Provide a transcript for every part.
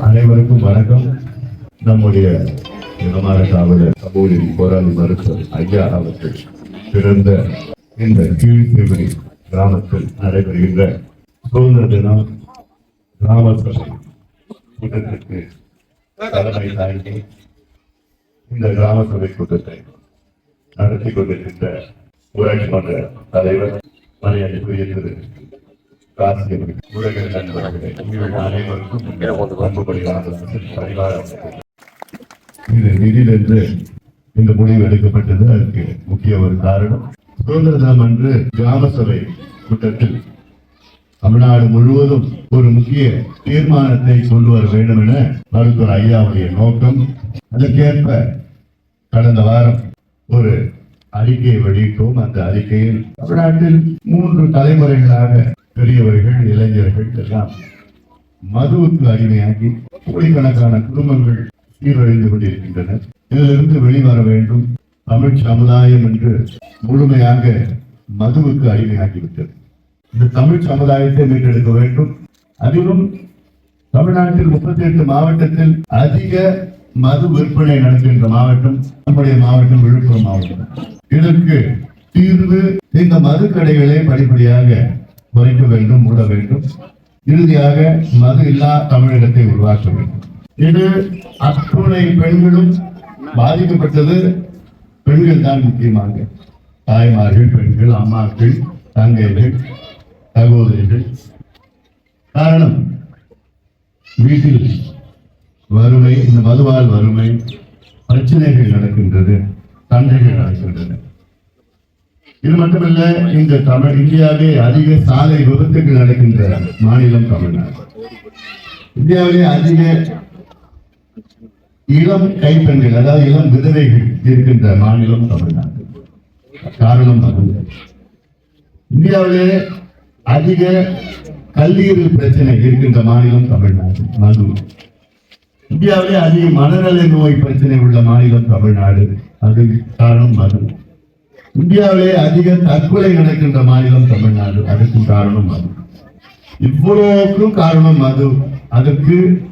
அனைவருக்கும் வணக்கம். நம்முடைய இனமான காவலர் சமூக போராளி மருத்துவர் ஐயா அவர்கள் பிறந்த இந்த கீழ்த்திருவடி கிராமத்தில் நடைபெறுகின்ற சுதந்திர தினம் கிராம சபை கூட்டத்திற்கு தலைமை தாங்கி இந்த கிராம சபை கூட்டத்தை நடத்தி கொண்டிருக்கின்ற ஊராட்சி மன்ற தலைவர் மரியாதைக்குரிய திரு நண்பர்களே உங்கள் அனைவருக்கும் பரிவாரம் இது நிதியிலிருந்து இந்த முடிவு எடுக்கப்பட்டது அதற்கு முக்கிய ஒரு காரணம் சுதந்திர தினம் அன்று கிராம சபை கூட்டத்தில் தமிழ்நாடு முழுவதும் ஒரு முக்கிய தீர்மானத்தை கொண்டு வர வேண்டும் என மருத்துவர் ஐயாவுடைய நோக்கம் அதற்கேற்ப கடந்த வாரம் ஒரு அறிக்கையை வெளியிட்டோம். அந்த அறிக்கையில் தமிழ்நாட்டில் மூன்று தலைமுறைகளாக பெரியவர்கள் இளைஞர்கள் எல்லாம் மதுவுக்கு அடிமையாகி கோடிக்கணக்கான குடும்பங்கள் சீரழிந்து கொண்டிருக்கின்றன இதிலிருந்து வெளிவர வேண்டும் தமிழ் சமுதாயம் என்று முழுமையாக மதுவுக்கு அடிமையாகிவிட்டது. இந்த தமிழ் சமுதாயத்தை மீட்டெடுக்க வேண்டும். அதிலும் தமிழ்நாட்டில் முப்பத்தி எட்டு மாவட்டத்தில் அதிக மது விற்பனை நடக்கின்ற மாவட்டம் நம்முடைய மாவட்டம் விழுப்புரம் மாவட்டம். இதற்கு தீர்வு இந்த மது கடைகளை படிப்படியாக குறைக்க வேண்டும் மூட வேண்டும். இறுதியாக மது இல்லா தமிழகத்தை உருவாக்க வேண்டும். இது அத்துணை பெண்களும் பாதிக்கப்பட்டது பெண்கள் தான் முக்கியமாக. தாய்மார்கள் பெண்கள் அம்மாக்கள் தங்கைகள் சகோதரிகள். காரணம் வீட்டில் வறுமை இந்த மதுவால் வறுமை பிரச்சனைகள் நடக்கின்றது சண்டைகள் நடக்கின்றன இது மட்டுமல்ல இந்த தமிழ் இந்தியாவிலே அதிக சாலை விபத்துகள் நடக்கின்ற மாநிலம் தமிழ்நாடு. இந்தியாவிலே அதிக இளம் கைப்பெண்கள் அதாவது இளம் விதவைகள் இருக்கின்ற மாநிலம் தமிழ்நாடு. காரணம் இந்தியாவிலே அதிக கல்லீரல் பிரச்சனை இருக்கின்ற மாநிலம் தமிழ்நாடு மது இந்தியாவிலே அதிக மனநல நோய் பிரச்சனை உள்ள மாநிலம் தமிழ்நாடு. அது காரணம் மது இந்தியாவிலே அதிக தற்கொலை நடக்கின்ற மாநிலம் தமிழ்நாடு. அதுக்கு காரணம் அது. இவ்வளவுக்கும் காரணம் அது. அதற்கு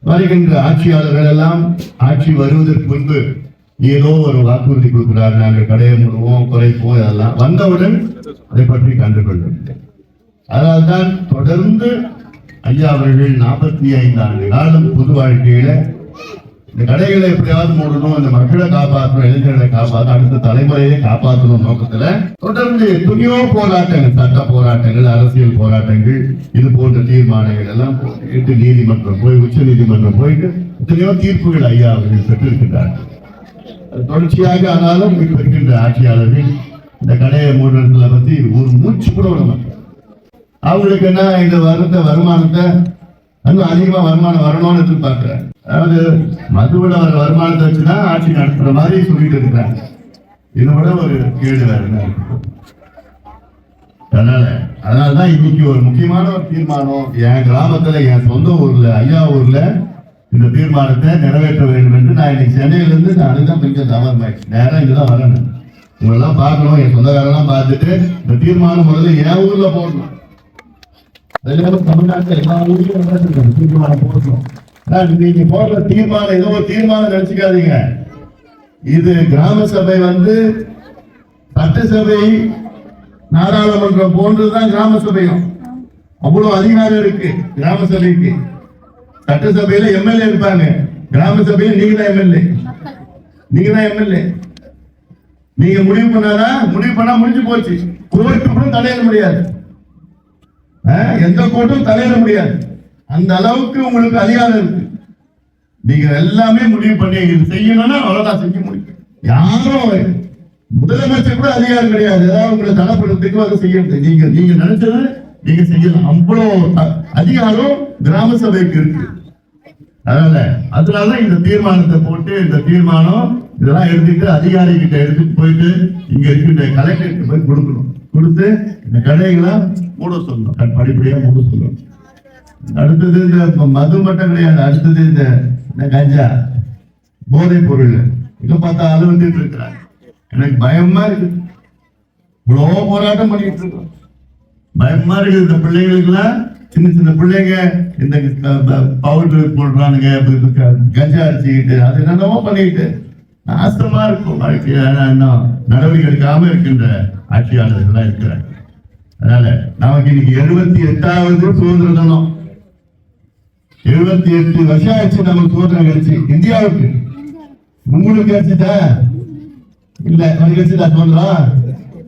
வருகின்ற ஆட்சியாளர்கள் எல்லாம் ஆட்சி வருவதற்கு முன்பு ஏதோ ஒரு வாக்குறுதி கொடுக்கிறார். நாங்கள் கடையை மூடுவோம் குறைப்போம் இதெல்லாம். வந்தவுடன் அதை பற்றி கண்டுகொள்ளவில்லை அதனால்தான் தொடர்ந்து ஐயா அவர்கள் நாற்பத்தி ஐந்து ஆண்டு காலம் பொது வாழ்க்கையில இந்த கடைகளை எப்படியாவது மூடணும் இந்த மக்களை காப்பாற்றணும் இளைஞர்களை காப்பாற்றணும் அடுத்த தலைமுறையை காப்பாற்றணும் நோக்கத்துல தொடர்ந்து துணியோ போராட்டங்கள் சட்ட போராட்டங்கள் அரசியல் போராட்டங்கள் இது போன்ற தீர்மானங்கள் எல்லாம் போட்டு நீதிமன்றம் போய் உச்ச நீதிமன்றம் போயிட்டு எத்தனையோ தீர்ப்புகள் ஐயா அவர்கள் பெற்றிருக்கின்றார்கள். தொடர்ச்சியாக ஆனாலும் இப்ப ஆட்சியாளர்கள் இந்த கடையை மூடுறதுல பத்தி ஒரு மூச்சு கூட விட மாட்டாங்க. அவங்களுக்கு என்ன இந்த வருத்த வருமானத்தை இன்னும் அதிகமா வருமானம் வரணும்னு எதிர்பார்க்கிறேன். அதாவது மதுவில் வர வருமானத்தை வச்சுதான் ஆட்சி நடத்துற மாதிரி சொல்லிட்டு இருக்கிறாங்க. இதை விட ஒரு கேடு வேற என்ன அதனால அதனாலதான் இன்னைக்கு ஒரு முக்கியமான ஒரு தீர்மானம் என் கிராமத்துல என் சொந்த ஊர்ல ஐயா ஊர்ல இந்த தீர்மானத்தை நிறைவேற்ற வேண்டும் என்று நான் இன்னைக்கு சென்னையில இருந்து நான் அதுதான் கொஞ்சம் தவறு நேரம் இங்கதான் வரணும். உங்களெல்லாம் பார்க்கணும் என் சொந்தக்காரெல்லாம் பார்த்துட்டு இந்த தீர்மானம் முதல்ல என் ஊரில் போடணும். அதுல தமிழ்நாட்டில் எல்லா ஊர்லயும் நடந்திருக்கு தீர்மானம் போடணும் நீங்க போடுற தீர்மானம் ஏதோ ஒரு தீர்மானம் நினைச்சுக்காதீங்க இது கிராம சபை வந்து சட்டசபை நாடாளுமன்றம் போன்றதுதான் கிராம சபையும் அவ்வளவு அதிகாரம் இருக்கு கிராம சபைக்கு சட்டசபையில எம்எல்ஏ இருப்பாங்க கிராம சபையில நீங்க தான் எம்எல்ஏ நீங்க தான் எம்எல்ஏ நீங்க முடிவு பண்ணாதான் முடிவு பண்ணா முடிஞ்சு போச்சு கோர்ட்டு கூட தடையிட முடியாது எந்த கோர்ட்டும் தலையிட முடியாது. அந்த அளவுக்கு உங்களுக்கு அதிகாரம் இருக்கு. நீங்க எல்லாமே முடிவு பண்ணி செய்யணும்னா அவ்வளவுதான் செஞ்சு முடியும் யாரும் முதலமைச்சர் கூட அதிகாரம் கிடையாது. ஏதாவது உங்களை தடப்படுறதுக்கு அதை செய்யறது. நீங்க நீங்க நினைச்சது நீங்க செய்யலாம். அவ்வளவு அதிகாரம் கிராம சபைக்கு இருக்கு. அதனால அதனால இந்த தீர்மானத்தை போட்டு இந்த தீர்மானம் இதெல்லாம் எடுத்துட்டு அதிகாரி கிட்ட எடுத்துட்டு போயிட்டு இங்க இருக்கின்ற கலெக்டருக்கு போய் கொடுக்கணும். கொடுத்து இந்த கடைகளை மூட சொல்லணும். படிப்படியா மூட சொல்லணும். அடுத்தது இந்த மது மட்டும் கிடையாது. அடுத்தது இந்த கஞ்சா? போதைப் பொருள். இங்க பார்த்தா அலுவலிட்டு இருக்கிறாங்க. எனக்கு பயமா இருக்கு. இவ்வளோ போராட்டம் பண்ணிட்டு இருக்கோம். பயமா இருக்கு. இந்த பிள்ளைங்களுக்குலாம் சின்ன சின்ன பிள்ளைங்க இந்த பவுடர் போடுறானுங்க. க- கஞ்சா அடிச்சுக்கிட்டு அது என்னென்னவோ பண்ணிக்கிட்டு. நாசமா இருக்கும் வாழ்க்கை நடவடிக்கை எடுக்காம இருக்கின்ற ஆட்சியாளர்கள்லாம் இருக்கிறாங்க அதனால நமக்கு இன்னைக்கு எழுபத்தி எட்டாவது சுதந்திர தினம். எழுபத்தி எட்டு வருஷம் ஆச்சு நமக்கு சுதந்திரம் கிடைச்சு இந்தியாவுக்கு. உங்களுக்கு கிடைச்சிட்டா இல்ல உனக்கு கிடைச்சிட்டா சுதந்திரம்?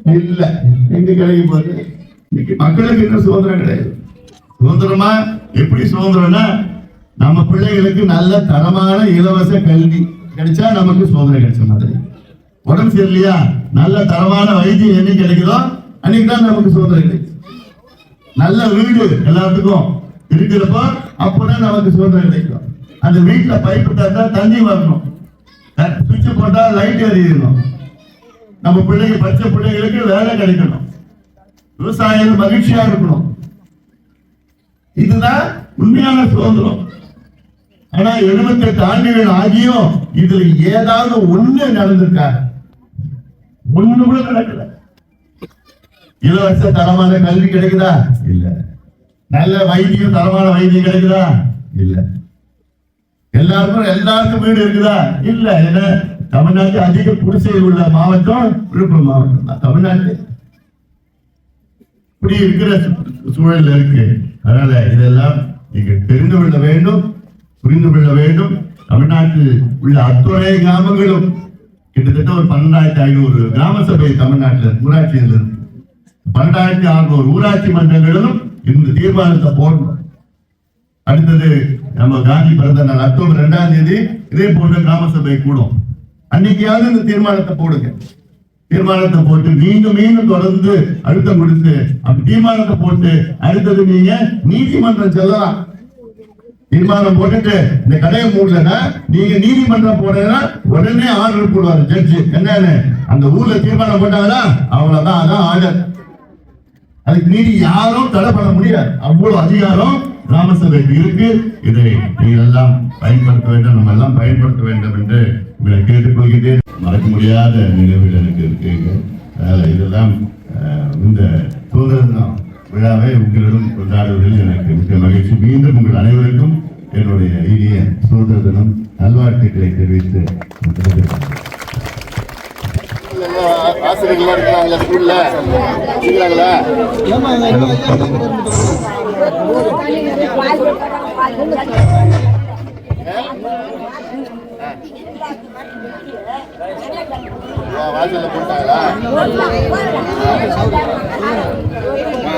இல்ல. எங்க கிடைக்க போது இன்னைக்கு மக்களுக்கு இன்னும் சுதந்திரம் கிடையாது. சுதந்திரமா? எப்படி சுதந்திரம்னா நம்ம பிள்ளைகளுக்கு நல்ல தரமான இலவச கல்வி கிடைச்சா நமக்கு சுதந்திரம் கிடைச்ச மாதிரி. உடம்பு சரியில்லையா? நல்ல தரமான வைத்தியம் என்னைக்கு கிடைக்குதோ அன்னைக்கு தான் நமக்கு சுதந்திரம் கிடைக்கும் நல்ல வீடு எல்லாத்துக்கும் இருக்கிறப்போ அப்பதான் நமக்கு சுதந்திரம் கிடைக்கும். அந்த வீட்டுல பைப்பு தந்தா தண்ணி வரணும். சுவிட்ச் போட்டா லைட் எரியணும் நம்ம பிள்ளைங்க படிச்ச பிள்ளைங்களுக்கு வேலை கிடைக்கணும். விவசாயிகள் மகிழ்ச்சியா இருக்கணும். இதுதான் உண்மையான சுதந்திரம். ஆனா எழுபத்தி எட்டு ஆண்டுகள் ஆகியும் இதுல ஏதாவது ஒண்ணு நடந்திருக்காரு ஒண்ணு கூட நடக்கல இலவச தரமான கல்வி கிடைக்குதா? இல்ல. நல்ல வைத்தியம் தரமான வைத்தியம் கிடைக்குதா? இல்ல. எல்லாருக்கும் எல்லாருக்கும் வீடு இருக்குதா? இல்ல. என்ன தமிழ்நாட்டு அதிக குடிசை உள்ள மாவட்டம் விழுப்புரம் மாவட்டம் தான். தமிழ்நாட்டு இப்படி இருக்கிற சூழல் சூழல்ல இருக்கு. அதனால இதெல்லாம் நீங்க தெரிந்து கொள்ள வேண்டும் புரிந்து கொள்ள வேண்டும். தமிழ்நாட்டில் உள்ள அத்துறை கிராமங்களும் கிட்டத்தட்ட ஒரு பன்னெண்டாயிரத்தி ஐநூறு கிராம சபை தமிழ்நாட்டில் ஊராட்சியில் இருந்து பன்னெண்டாயிரத்தி அறுநூறு ஊராட்சி மன்றங்களிலும் இந்த தீர்மானத்தை போடணும். அடுத்தது நம்ம காந்தி பிறந்த நாள் அக்டோபர் ரெண்டாம் தேதி இதே போன்ற கிராம சபை கூடும். அன்னைக்கையாவது இந்த தீர்மானத்தை போடுங்க. தீர்மானத்தை போட்டு மீண்டும் மீண்டும் தொடர்ந்து அழுத்தம் கொடுத்து அப்படி தீர்மானத்தை போட்டு அடுத்தது நீங்க நீதிமன்றம் செல்லலாம். தீர்மானம் போட்டுட்டு இந்த கடையை மூடலன்னா நீங்க நீதிமன்றம் போனீங்கன்னா உடனே ஆர்டர் போடுவாரு ஜட்ஜி என்னன்னு? அந்த ஊர்ல தீர்மானம் போட்டாங்கன்னா அவ்வளவுதான் அதான் ஆர்டர் அதுக்கு நீதி யாரும் தடை பண்ண முடியாது. அவ்வளவு அதிகாரம் கிராமசபைக்கு இருக்கு. இதை நீங்கள் எல்லாம் பயன்படுத்த வேண்டும் நம்ம எல்லாம் பயன்படுத்த வேண்டும் என்று உங்களை கேட்டுக்கொள்கிறேன். மறக்க முடியாத நினைவுகள் எனக்கு இருக்குங்க. அதனால இதெல்லாம் இந்த சுதந்திர விழாவை உங்களிடம் கொண்டாடுவதில் எனக்கு மிக்க மகிழ்ச்சி. மீண்டும் உங்கள் அனைவருக்கும் என்னுடைய இனிய சுதந்திர தினம் நல்வாழ்த்துக்களை தெரிவித்து ஆசிரியர்களா இருக்கிறாங்களா ஸ்கூல்ல இருக்கிறாங்களா? வாசல்ல போட்டாங்களா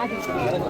முடியாது